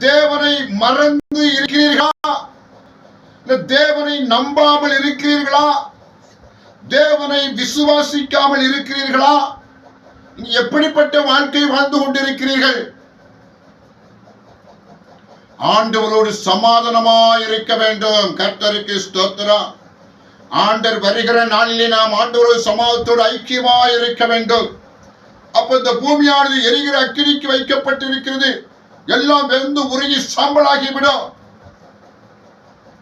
தேவனை மறந்து இருக்கிறீர்களா? இல்ல தேவனை நம்பாமல் இருக்கிறீர்களா? தேவனை விசுவாசிக்காமல் இருக்கிறீர்களா? எப்படிப்பட்ட வாழ்க்கை வாழ்ந்து கொண்டிருக்கிறீர்கள்? ஆண்டவரோடு சமாதானமாய் இருக்க வேண்டும். கர்த்தருக்கு ஸ்தோத்திரம். ஆண்டர் வருகிற நாளிலே நாம் ஆண்டவரோடு சமாதத்தோடு ஐக்கியமாய் இருக்க வேண்டும். அப்ப இந்த பூமியானது எரிகிற அக்கினிக்கு வைக்கப்பட்டிருக்கிறது. எல்லாம் வெந்து உருகி சாம்பலாகிவிடும்.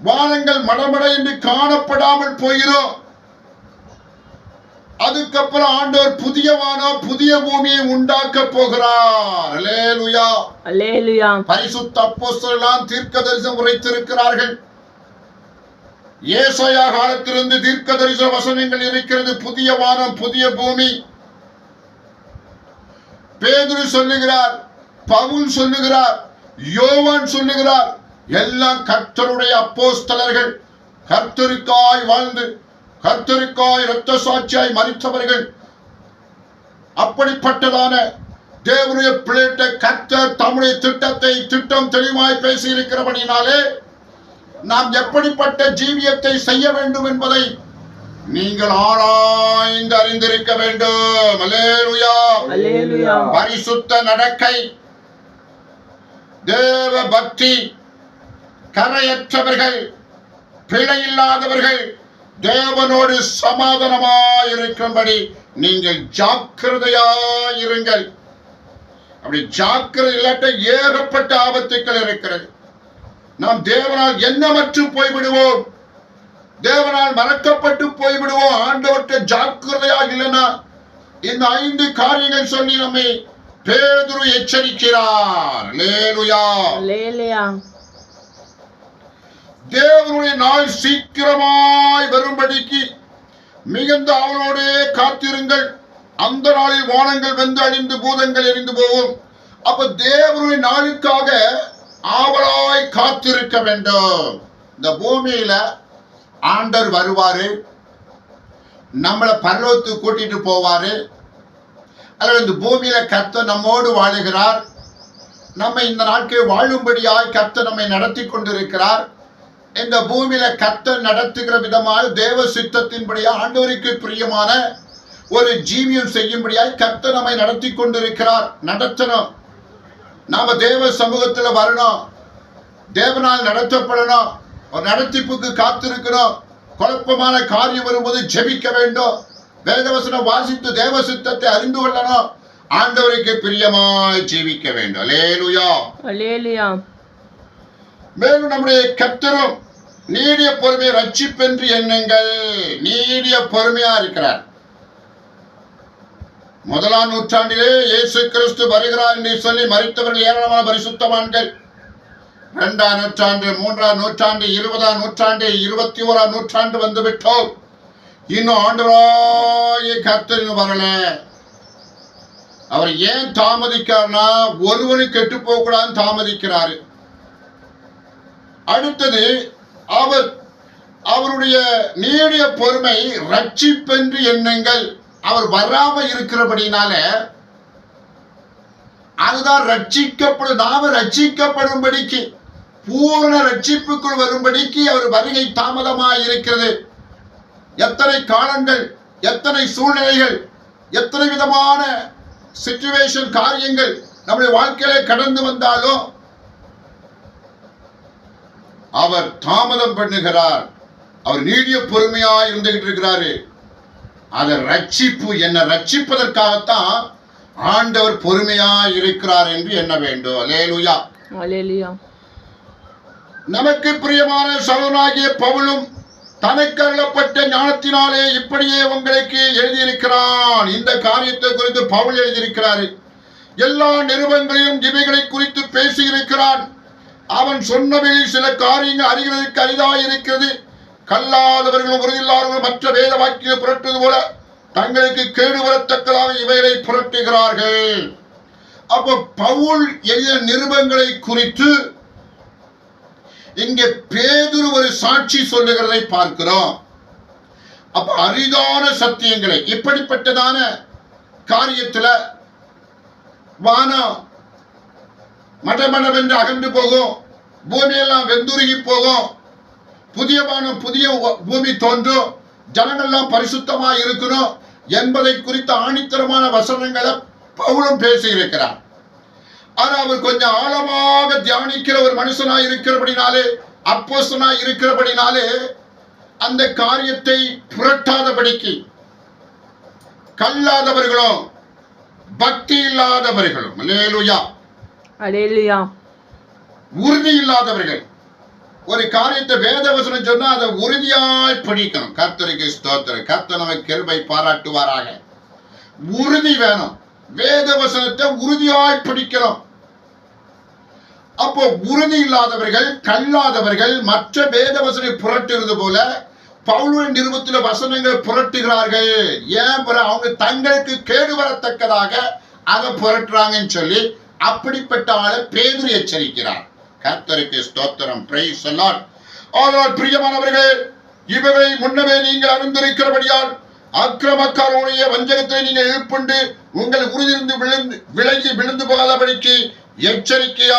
வானங்கள் மடமட என்று காணப்படாமல் போகிறோம் அதுக்கப்புறம் ஆண்டவர் புதிய வானம் புதிய பூமியை உண்டாக்க போகிறார். அல்லேலூயா. அல்லேலுயா. பரிசுத்த அப்போஸ்தலர்களாம் தீர்க்க தரிசனம் உரைத்திருக்கிறார்கள். ஏசாயா காலத்திலிருந்து தீர்க்க தரிசன வசனங்கள் இருக்கிறது. புதிய வானம் புதிய பூமி. பேதுரு சொல்லுகிறார் பவுல் சொல்லுகிறார் யோவான் சொல்லுகிறார் எல்லாம் கர்த்தருடைய அப்போஸ்தலர்கள் கர்த்தருக்காய் வாழ்ந்து கர்த்தருக்காய் இரத்த சாட்சியாய் மறித்தவர்கள் அப்படிப்பட்டதான தேவனுடைய பிள்ளைகிட்ட கர்த்தர் தம்முடைய திட்டத்தை திட்டம் தெளிவாய் பேசி இருக்கிறபடினாலே நாம் எப்படிப்பட்ட ஜீவியத்தை செய்ய வேண்டும் என்பதை நீங்கள் ஆராய்ந்து அறிந்திருக்க வேண்டும். பரிசுத்த நடக்கை தேவ பக்தி கரையற்றவர்கள் பிழையில்லாதவர்கள் தேவனோடு சமாதானமாயிருக்கும்படி நீங்கள் ஜாக்கிரதையாயிருங்கள். அப்படி ஜாக்கிரதை இல்லாட்ட ஏகப்பட்ட ஆபத்துக்கள் இருக்கிறது. நாம் தேவனால் எண்ணமற்று போய்விடுவோம். தேவனால் மறக்கப்பட்டு போய்விடுவோம். ஆண்டவற்றை ஜாக்கிரதையாக இல்லைன்னா இந்த ஐந்து காரியங்கள் சொல்லி நம்மை பேதுரு எச்சரிக்கிறார். தேவனுடைய நாள் சீக்கிரமாய் வரும்படிக்கு மிகுந்த அவனோடே காத்திருங்கள். அந்த நாளில் வானங்கள் வெந்து அழிந்து பூதங்கள் எரிந்து போகும். அப்ப தேவனுடைய நாளுக்காக ஆவலாய் காத்திருக்க வேண்டும். இந்த பூமியில ஆண்டர் வருவாரு. நம்மளை பரலோகத்துக்கு கூட்டிட்டு போவாரு. அல்லது இந்த பூமியில கர்த்தர் நம்மோடு வாழுகிறார். நம்ம இந்த நாட்கள் வாழும்படியாய் கர்த்தர் நம்மை நடத்தி கொண்டிருக்கிறார். இந்த பூமியில கர்த்தர் நடத்துகிற விதமாக தேவ சித்தத்தின்படியா ஆண்டவருக்கு பிரியமான ஒரு ஜீவியம் செய்யும்படியாய் கர்த்தர் நம்மை நடத்தி கொண்டிருக்கிறார். நடத்தணும். நாம தேவ சமூகத்துல வரணும். தேவனால் நடத்தப்படணும். ஒரு நடத்திப்புக்கு காத்திருக்கணும் குழப்பமான காரியம் வரும்போது ஜெபிக்க வேண்டும். வேதவசனம் வாசித்து தேவ சித்தத்தை அறிந்து கொள்ளணும். ஆண்டவருக்கு பிரியமாய் ஜீவிக்க வேண்டும். லேலுயா அல்லேலுயா. மேலும் நம்முடைய கர்த்தரும் நீடிய பொறுமையை ரட்சிப்பென்று எண்ணுங்கள். நீடிய பொறுமையா இருக்கிறார். முதலாம் நூற்றாண்டிலே இயேசு கிறிஸ்து வருகிறார் என்று சொல்லி மறித்தவர்கள் ஏராளமான பரிசுத்தவான்கள். இரண்டாம் நூற்றாண்டு மூன்றாம் நூற்றாண்டு இருபதாம் நூற்றாண்டு இருபத்தி ஓராம் நூற்றாண்டு வந்து விட்டோம் இன்னும் ஆண்டவராய கர்த்தர் வரல. அவர் ஏன் தாமதிக்கிறார்னா ஒருவனு கெட்டு போகக்கூடாதுன்னு தாமதிக்கிறாரு. அடுத்தது அவர் அவருடைய நீடிய பொறுமை ரட்சிப்பென்று எண்ணுங்கள். அவர் வராம இருக்கிறபடினால அதுதான் ரட்சிக்கப்படும் நாம ரட்சிக்கப்படும்படிக்கு பூர்ண ரட்சிப்புக்குள் வரும்படிக்கு அவர் வருகை தாமதமாக இருக்கிறது எத்தனை காலங்கள் எத்தனை சூழ்நிலைகள் எத்தனை விதமான சிச்சுவேஷன் காரியங்கள் நம்முடைய வாழ்க்கையில கடந்து வந்தாலும் அவர் தாமதம் பண்ணுகிறார். அவர் நீடிய பொறுமையா இருந்துகிட்டு இருக்கிறாரு. அதை ரட்சிப்பு என்ன ரட்சிப்பதற்காகத்தான் ஆண்டவர் பொறுமையா இருக்கிறார் என்று எண்ண வேண்டும். அல்லேலுயா. நமக்கு பிரியமான சகோதரனாகிய பவுலும் தனக்கு அருளப்பட்ட ஞானத்தினாலே இப்படியே உங்களுக்கு எழுதியிருக்கிறான். இந்த காரியத்தை குறித்து பவுல் எழுதியிருக்கிறாரு. எல்லா நிருபங்களையும் இவைகளை குறித்து பேசியிருக்கிறான். அவன் சொன்னவையில் சில காரியங்கள் அறிகிறதுக்கு அரிதாயிருக்கிறது. கல்லாதவர்களும் உறுதியில்லாதவர்களும் மற்ற வேத வாக்கியை புரட்டுவது போல தங்களுக்கு கேடு வரத்தக்கதாக இவைகளை புரட்டுகிறார்கள். அப்போ பவுல் எழுதிய நிருபங்களை குறித்து இங்கே பேதுரு ஒரு சாட்சி சொல்லுகிறதை பார்க்கிறோம். அப்ப அரிதான சத்தியங்களை இப்படிப்பட்டதான காரியத்துல வானம் மடமடம் என்று அகன்று போகும் பூமியெல்லாம் வெந்துருகி போகும் புதிய வானம் புதிய பூமி தோன்றும் ஜனங்கள்லாம் பரிசுத்தமா இருக்கணும் என்பதை குறித்த ஆணித்தரமான வசனங்களை பவுலும் பேசியிருக்கிறார் ஆனா அவர் கொஞ்சம் ஆழமாக தியானிக்கிற ஒரு மனுஷனா இருக்கிறபடினாலே அப்போஸ்தலனா இருக்கிறபடினாலே அந்த காரியத்தை புரட்டாதபடிக்கு கல்லாதவர்களும் பக்தி இல்லாதவர்களும் உறுதி இல்லாதவர்கள். ஒரு காரியத்தை வேத வசனம் சொன்னா அதை உறுதியாய் படிக்கணும். கர்த்தருக்கு ஸ்தோத்திரம். நமக்கு கிருபை பாராட்டுவாராக. உறுதி வேணும். வேத வசனத்தை உறுதியாய் படிக்கணும். அப்போ உறுதி இல்லாதவர்கள் கல்லாதவர்கள் மற்ற வேத வசனை புரட்டுறது போல பவுலுடைய நிறுவத்தில் வசனங்கள் புரட்டுகிறார்கள். ஏன் அவங்க தங்களுக்கு கேடு வரத்தக்கதாக அதை புரட்டுறாங்கன்னு சொல்லி அப்படிப்பட்ட ஆளை பேதுரு எச்சரிக்கிறார். கர்த்தருக்கு ஸ்தோத்திரம். பிரைஸ் சொல்லார் ஆனால் பிரியமானவர்கள் இவரை முன்னமே நீங்கள் அறிந்திருக்கிறபடியால் அக்கிரமக்காரனுடைய வஞ்சகத்தை நீங்கள் எழுப்புண்டு உங்கள் உறுதியிருந்து விழுந்து விலகி விழுந்து போகாதபடிக்கு எச்சரிக்கையாயிருங்கள்.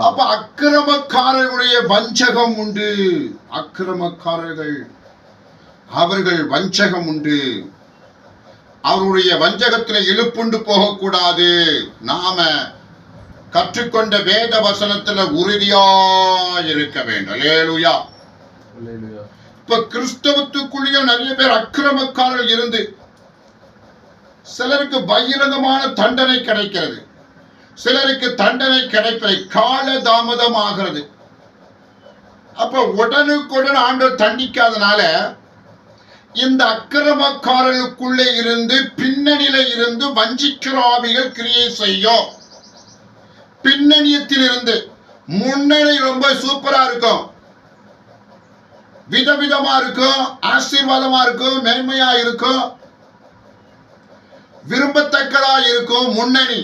அப்ப அக்கிரமக்காரர்களுடைய வஞ்சகம் உண்டு. அக்கிரமக்காரர்கள் அவர்கள் வஞ்சகம் உண்டு. அவருடைய வஞ்சகத்தில் இழுப்புண்டு போகக்கூடாது. நாம கற்றுக்கொண்ட வேத வசனத்துல உறுதியா இருக்க வேண்டும் Hallelujah. இப்ப கிறிஸ்தவத்துக்குள்ளேயும் நிறைய பேர் அக்கிரமக்காரர்கள் இருந்து சிலருக்கு பகிரங்கமான தண்டனை கிடைக்கிறது. சிலருக்கு தண்டனை கிடைப்பதை கால தாமதமாகிறது அப்ப உடனுக்குடன் ஆண்டவர் தண்டிக்காதனால இந்த அக்கிரமக்காரர்களுக்குள்ளே இருந்து பின்னணியில இருந்து வஞ்சிக்கிற ஆவிகள் கிரியை செய்யும். பின்னணியத்தில் இருந்து முன்னணி ரொம்ப சூப்பரா இருக்கும். விதவிதமா இருக்கும் ஆசீர்வாதமா இருக்கும் மேன்மையா இருக்கும். விரும்பத்தக்கதா இருக்கும் முன்னணி.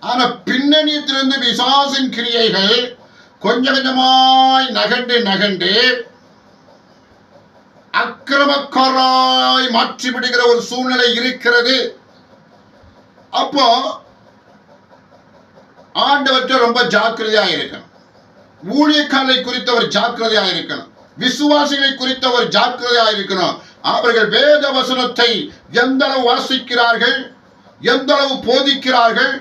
ஆனா பின்னணியத்திலிருந்து விசாசின் கிரியைகள் கொஞ்சம் கொஞ்சமாய் நகண்டு நகண்டு அக்கிரமக்காராய் மாற்றி விடுகிற ஒரு சூழ்நிலை இருக்கிறது. அப்போ ஆண்டவற்றை ரொம்ப ஜாக்கிரதையா இருக்கணும் ஊழியக்காரரை குறித்தவர் ஜாக்கிரதையா இருக்கணும் விசுவாசிகளை குறித்த ஒரு ஜாக்கிரதையா இருக்கணும் அவர்கள் வேத வசனத்தை எந்த அளவு வாசிக்கிறார்கள்? எந்த அளவு போதிக்கிறார்கள்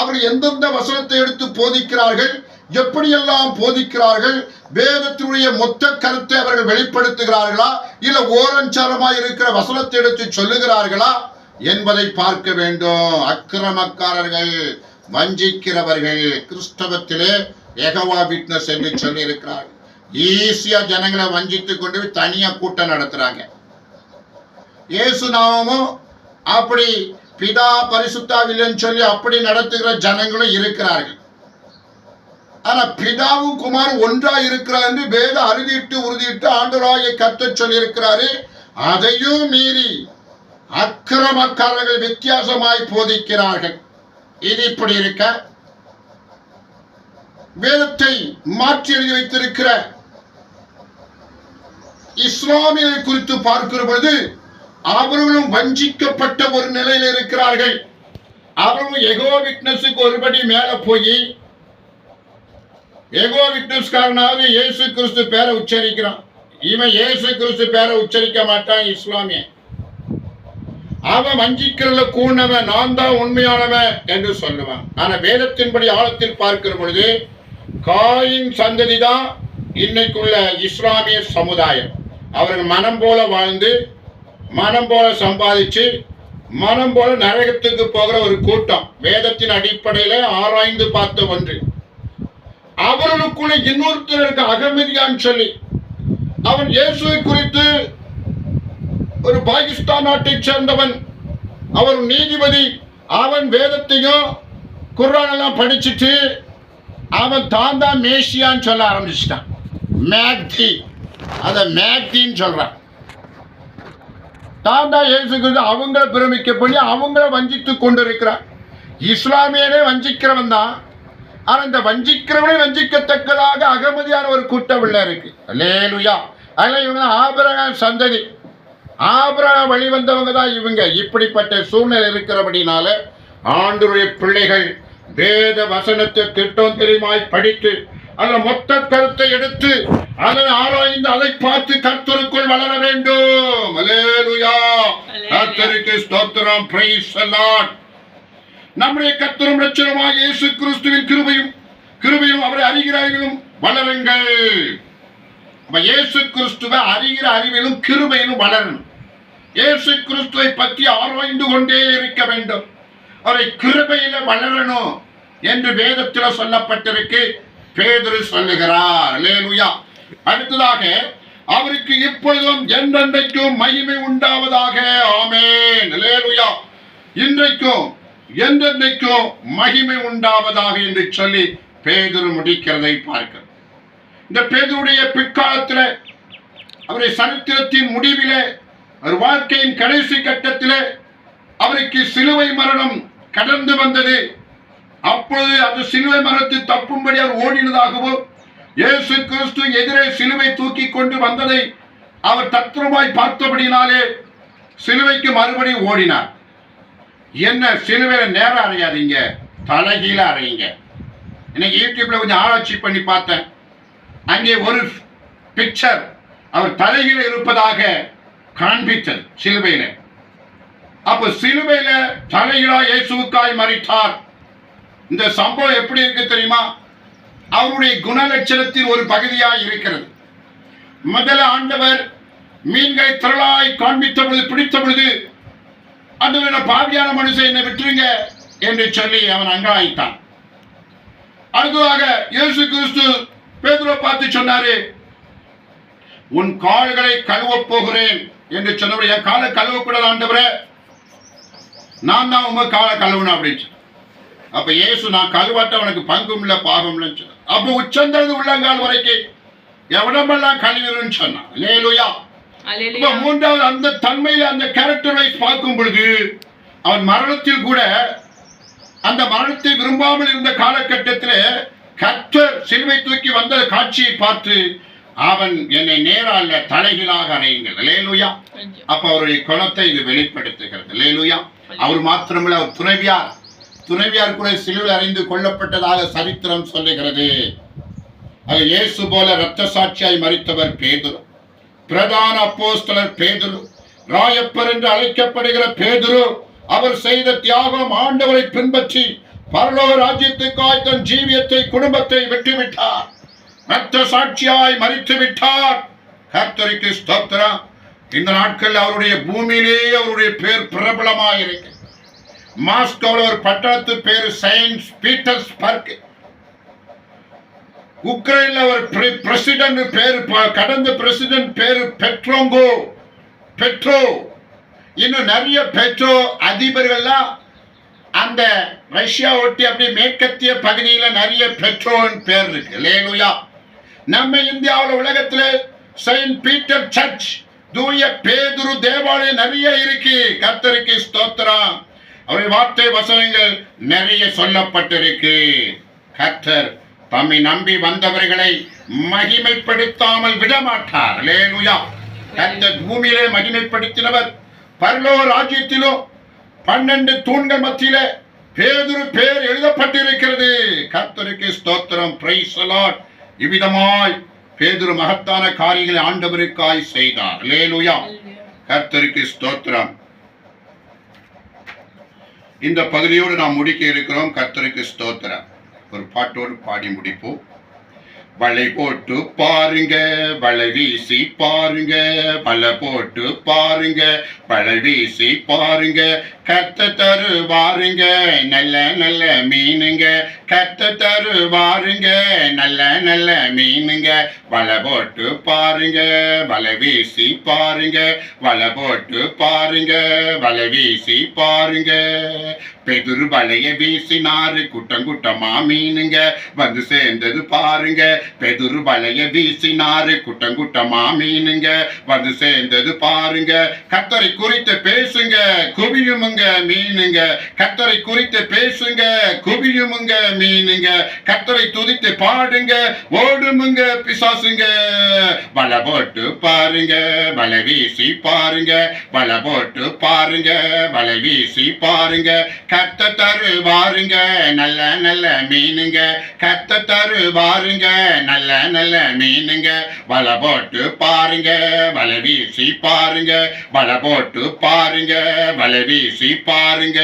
அவர் எந்தெந்த வசனத்தை எடுத்து போதிக்கிறார்கள் எப்படியெல்லாம் போதிக்கிறார்கள் வேதத்தினுடைய மொத்த கருத்தை அவர்கள் வெளிப்படுத்துகிறார்களா இல்ல ஓரஞ்சாரமாய் இருக்கிற வசனத்தை எடுத்து சொல்லுகிறார்களா என்பதை பார்க்க வேண்டும். அக்கிரமக்காரர்கள் வஞ்சிக்கிறவர்கள் கிறிஸ்தவத்திலே எகவா விட்னஸ் என்று சொல்லி இருக்கிறார்கள் ஈஸியா ஜனங்களை வஞ்சித்து கொண்டு போய் தனியா கூட்டம் நடத்துறாங்க. இயேசு நாமமும் அப்படி பிதா பரிசுத்தாவில்லைன்னு சொல்லி அப்படி நடத்துகிற ஜனங்களும் இருக்கிறார்கள். ஆனா பிதாவும் குமாரும் ஒன்றா இருக்கிறார் என்று வேத அறுதிட்டு உறுதிட்டு ஆண்டவராகிய கர்த்தர் சொல்லியிருக்கிறாரு. அதையும் மீறி அக்கிரமக்காரர்கள் வித்தியாசமாய் போதிக்கிறார்கள். இது இப்படி இருக்க. வேதத்தை மாற்றி எழுதி வைத்திருக்கிற இஸ்லாமியரை குறித்து பார்க்கிற பொழுது அவர்களும் வஞ்சிக்கப்பட்ட ஒரு நிலையில் இருக்கிறார்கள். அவர்களும் எகோ விட்னஸுக்கு ஒருபடி மேல போய் எகோ விட்னஸ்காரனாவது இயேசு கிறிஸ்து பேரை உச்சரிக்கிறான். இவன் இயேசு கிறிஸ்து பேரை உச்சரிக்க மாட்டான் இஸ்லாமியன் அவன் வஞ்சிக்கிறதுல கூணவன் நான் தான் உண்மையானவன் என்று சொல்லுவான். ஆனா வேதத்தின்படி ஆழத்தில் பார்க்கிற பொழுது காயின் சந்ததி தான் இன்னைக்குள்ள இஸ்லாமிய சமுதாயம். அவர்கள் மனம் போல வாழ்ந்து மனம் போல சம்பாதிச்சு மனம் போல நரகத்துக்கு போகிற ஒரு கூட்டம். வேதத்தின் அடிப்படையில ஆராய்ந்து பார்த்த ஒன்று. அவர்களுக்குள்ள இன்னொருத்தருக்கு அகமதியான்னு சொல்லி அவன் இயேசுவை குறித்து ஒரு பாகிஸ்தான் நாட்டைச் சேர்ந்தவன். அவர் நீதிபதி அவன் வேதத்தையும் குரானெல்லாம் படிச்சுட்டு அவன் தான் தான் மேசியான்னு சொல்ல ஆரம்பிச்சிட்டான். மேக்தி. அதை மேக்தின்னு சொல்றான். தான் தான் இயேசு கிறிஸ்து அவங்கள பிரமிக்க பண்ணி அவங்கள வஞ்சித்து கொண்டு இருக்கிறார் இஸ்லாமியனே வஞ்சிக்கிறவன் தான். ஆனால் இந்த வஞ்சிக்கிறவனை வஞ்சிக்கத்தக்கதாக அகமதியான ஒரு கூட்டம் உள்ள இருக்கு. லேலுயா அதில் இவங்க ஆபரகம் சந்ததி. ஆபரகம் வழி வந்தவங்க தான் இவங்க. இப்படிப்பட்ட சூழ்நிலை இருக்கிறபடினால ஆண்டுடைய பிள்ளைகள் வேத வசனத்தை திட்டம் தெரியுமாய் படித்து அந்த மொத்த கருத்தை எடுத்து அதை ஆராய்ந்து அதை பார்த்து கர்த்தருக்குள் வளர வேண்டும். கர்த்தருக்கு ஸ்தோத்திரம். பிரைஸ் நம்முடைய கர்த்தரும் ரட்சகமாக இயேசு கிறிஸ்துவின் கிருபையும் கிருபையும் அவரை அறிகிற அறிவிலும் வளருங்கள். அப்ப இயேசு கிறிஸ்துவை அறிகிற அறிவிலும் கிருபையிலும் வளரணும். இயேசு கிறிஸ்துவை பற்றி ஆராய்ந்து கொண்டே இருக்க வேண்டும். அவரை கிருபையில வளரணும் என்று வேதத்தில் சொல்லப்பட்டிருக்கு. பேதுரு சொல்லுகிறார். லேலுயா அடுத்ததாக அவருக்கு இப்பொழுதும் என்றென்றைக்கும் மகிமை உண்டாவதாக. ஆமேன். லேலுயா இன்றைக்கும் என்றென்றைக்கும் மகிமை உண்டாவதாக என்று சொல்லி பேதுரு முடிக்கிறதை பார்க்கிறோம். இந்த பேதுருடைய பிற்காலத்தில் அவருடைய சரித்திரத்தின் முடிவிலே அவர் வாழ்க்கையின் கடைசி கட்டத்திலே அவருக்கு சிலுவை மரணம் கடந்து வந்தது. அப்பொழுது அந்த சிலுவை மரத்து தப்பும்படி அவர் ஓடினதாகவும் இயேசு கிறிஸ்து எதிரே சிலுவை தூக்கி கொண்டு வந்ததை அவர் தத்ரூபாய் பார்த்தபடினாலே சிலுவைக்கு மறுபடியும் ஓடினார். என்ன சிலுவையில நேரம் அறையாதீங்க தலைகீழ அறையுங்க இன்னைக்கு யூடியூப்ல கொஞ்சம் ஆராய்ச்சி பண்ணி பார்த்தேன். அங்கே ஒரு பிக்சர் அவர் தலைகீழ இருப்பதாக காண்பித்தது சிலுவையில. அப்ப சிலுவையில தலைகீழா இயேசுக்காய் மறித்தார் இந்த சம்பவம் எப்படி இருக்கு தெரியுமா? அவருடைய குணலட்சணத்தின் ஒரு பகுதியாக இருக்கிறது. முதல்ல ஆண்டவர் மீன்களை திரளாய் காண்பித்த பொழுது பிடித்த பொழுது ஆண்டவர் பாவியான மனுஷன் என்னை விட்டுருங்க என்று சொல்லி அவன் அங்காயிட்டான் அடுத்ததாக இயேசு கிறிஸ்து பேதுரை பார்த்து சொன்னாரு உன் கால்களை கழுவப் போகிறேன் என்று சொன்னவர் என் காலை கழுவக்கூடாது ஆண்டவரே. நான் தான் உங்க காலை கழுவணும் அப்படின்னு அப்ப இயேசு நான் கழுவாட்ட உனக்கு பங்கும் இல்ல பாவம் இல்லைன்னு சொன்னார். அப்ப உச்சந்தது உள்ளங்கால் வரைக்கும் எவனமெல்லாம் கழுவிருன்னு சொன்னான்? லேலுயா மூன்றாவது அந்த தன்மையில அந்த கேரக்டர் வைஸ் பார்க்கும் பொழுது அவன் மரணத்தில் கூட அந்த மரணத்தை விரும்பாமல் இருந்த காலகட்டத்தில் கர்த்தர் சிலுவை தூக்கி வந்த காட்சியை பார்த்து அவன் என்னை நேரா அல்ல தலைகீழாக அறையுங்கள். லேலுயா அப்ப அவருடைய குணத்தை இது வெளிப்படுத்துகிறது. லேலுயா அவர் மாத்திரமல்ல அவர் துணைவியார். துணைவியார் கூட சிலுவில் அறிந்து கொல்லப்பட்டதாக சரித்திரம் சொல்லுகிறது. அது இயேசு போல இரத்த சாட்சியாய் மறித்தவர் பேதுரு. பிரதான அப்போஸ்தலர் பேதுரு. ராயப்பர் என்று அழைக்கப்படுகிற பேதுரு அவர் செய்த தியாகம் ஆண்டவரை பின்பற்றி பரலோக ராஜ்யத்துக்காய் தன் ஜீவியத்தை குடும்பத்தை விட்டுவிட்டார். இரத்த சாட்சியாய் மறித்து விட்டார். கர்த்தருக்கு ஸ்தோத்திரம். இந்த நாட்கள் அவருடைய பூமியிலேயே அவருடைய பேர் பிரபலமாக மாஸ்கோவில் ஒரு பட்டணத்து பேர் செயின்ட் பீட்டர்ஸ்பர்க் உக்ரைன்ல ஒரு பிரசிடென்ட் பேரு ப- கடந்த பிரசிடென்ட் பேரு பெட்ரோங்கோ பெட்ரோ இன்னும் நிறைய பெட்ரோ அதிபர்கள்லாம் அந்த ரஷ்யா ஒட்டி அப்படி மேற்கத்திய பகுதியில நிறைய பெட்ரோன் பேர் இருக்கு லேலுயா நம்ம இந்தியாவில் உலகத்தில் செயின்ட் பீட்டர் சர்ச் தூய பேதுரு தேவாலயம் நிறைய இருக்கு. கர்த்தருக்கு ஸ்தோத்திரம். அவருடைய வார்த்தை வசனங்கள் நிறைய சொல்லப்பட்டிருக்கு. கர்த்தர் தம்மை நம்பி வந்தவர்களை மகிமைப்படுத்தாமல் விடமாட்டார். லேலுயா கர்த்தர் பூமியிலே மகிமைப்படுத்தினவர். பர்லோ ராஜ்யத்திலும் பன்னெண்டு தூண்கள் மத்தியில பேதுரு பேர் எழுதப்பட்டிருக்கிறது. கர்த்தருக்கு ஸ்தோத்திரம். பிரைஸ் இவ்விதமாய் பேதுரு மகத்தான காரியங்களை ஆண்டவருக்காய் செய்தார். லேலுயா கர்த்தருக்கு ஸ்தோத்திரம். இந்த பகுதியோடு நாம் முடிக்க இருக்கிறோம் கத்தருக்கு ஸ்தோத்திரம். ஒரு பாட்டோடு பாடி முடிப்போம். வலை போட்டு பாருங்க வலை வீசி பாருங்க வலை போட்டு பாருங்க வலை வீசி பாருங்க கத்த தருவாருங்க. நல்ல நல்ல மீனுங்க. கத்த தருவாருங்க. நல்ல நல்ல மீனுங்க. வலை போட்டு பாருங்க. வலை வீசி பாருங்க. வலை போட்டு பாருங்க. வலை வீசி பாருங்க. பெதுரு வலைய வீசினாரு. கூட்டம் கூட்டமா மீனுங்க. வந்து சேர்ந்தது பாருங்க. பெதுரு வலைய வீசினாரு. கூட்டம் கூட்டமா மீனுங்க. வந்து சேர்ந்தது பாருங்க. கத்தரை குறித்து பேசுங்க. குவியுமுங்க குவியுமுங்க மீனுங்க. கத்தரை குறித்து பேசுங்க குவியுமுங்க மீனுங்க. கத்தரை துதித்து பாடுங்க ஓடுமுங்க பிசாசுங்க. வலை போட்டு பாருங்க வலை வீசி பாருங்க வலை போட்டு பாருங்க வலை வீசி பாருங்க. கத்த தருவாருங்க நல்ல நல்ல மீனுங்க. கத்த தருவாருங்க நல்ல நல்ல மீனுங்க. வலை போட்டு பாருங்க வலை வீசி பாருங்க. வலை போட்டு பாருங்க வலை வீசி பாருங்க